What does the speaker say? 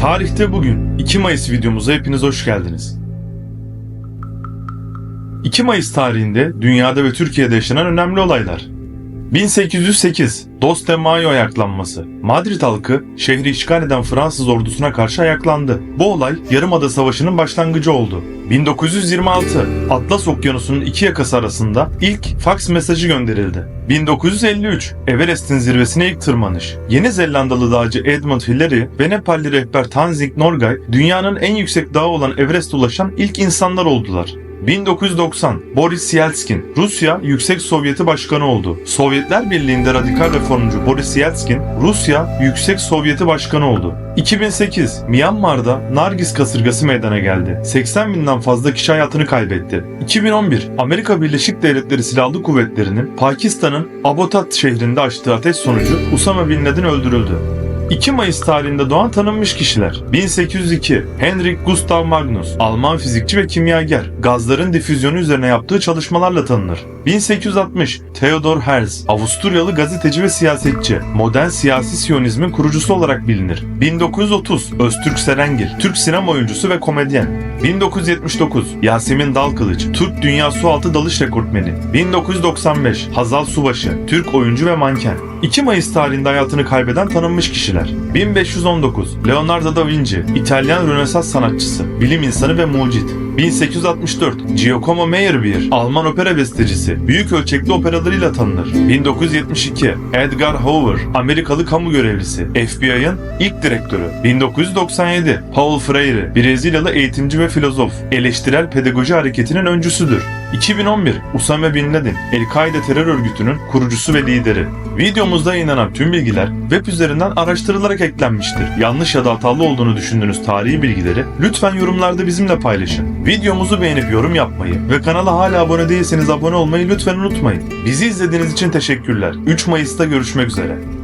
Tarihte bugün 2 Mayıs videomuza hepiniz hoş geldiniz. 2 Mayıs tarihinde dünyada ve Türkiye'de yaşanan önemli olaylar. 1808 Dos de Mayo ayaklanması. Madrid halkı şehri işgal eden Fransız ordusuna karşı ayaklandı. Bu olay Yarımada Savaşı'nın başlangıcı oldu. 1926 Atlas Okyanusu'nun iki yakası arasında ilk faks mesajı gönderildi. 1953 Everest'in zirvesine ilk tırmanış. Yeni Zelandalı dağcı Edmund Hillary ve Nepalli rehber Tenzing Norgay dünyanın en yüksek dağı olan Everest'e ulaşan ilk insanlar oldular. 1990 Boris Yeltsin Rusya Yüksek Sovyeti Başkanı oldu. Sovyetler Birliği'nde radikal reformcu Boris Yeltsin Rusya Yüksek Sovyeti Başkanı oldu. 2008 Myanmar'da Nargis kasırgası meydana geldi. 80 binden fazla kişi hayatını kaybetti. 2011 Amerika Birleşik Devletleri Silahlı Kuvvetleri'nin Pakistan'ın Abbottabad şehrinde açtığı ateş sonucu Usama Bin Laden öldürüldü. 2 Mayıs tarihinde doğan tanınmış kişiler. 1802 Henrik Gustav Magnus, Alman fizikçi ve kimyager. Gazların difüzyonu üzerine yaptığı çalışmalarla tanınır. 1860 Theodor Herz, Avusturyalı gazeteci ve siyasetçi. Modern siyasi siyonizmin kurucusu olarak bilinir. 1930 Öztürk Serengil, Türk sinema oyuncusu ve komedyen. 1979 Yasemin Dalkılıç, Türk Dünya Sualtı Dalış Rekortmeni. 1995 Hazal Subaşı, Türk oyuncu ve manken. 2 Mayıs tarihinde hayatını kaybeden tanınmış kişiler. 1519 Leonardo da Vinci, İtalyan Rönesans sanatçısı, bilim insanı ve mucit. 1864 Giacomo Meyerbeer, Alman opera bestecisi, büyük ölçekli operalarıyla tanınır. 1972 Edgar Hoover, Amerikalı kamu görevlisi, FBI'ın ilk direktörü. 1997 Paul Freire, Brezilyalı eğitimci ve filozof, eleştirel pedagoji hareketinin öncüsüdür. 2011 Usame Bin Laden, El-Kaide terör örgütünün kurucusu ve lideri. Videomuzda yayınlanan tüm bilgiler web üzerinden araştırılarak eklenmiştir. Yanlış ya da hatalı olduğunu düşündüğünüz tarihi bilgileri lütfen yorumlarda bizimle paylaşın. Videomuzu beğenip yorum yapmayı ve kanala hala abone değilseniz abone olmayı lütfen unutmayın. Bizi izlediğiniz için teşekkürler. 3 Mayıs'ta görüşmek üzere.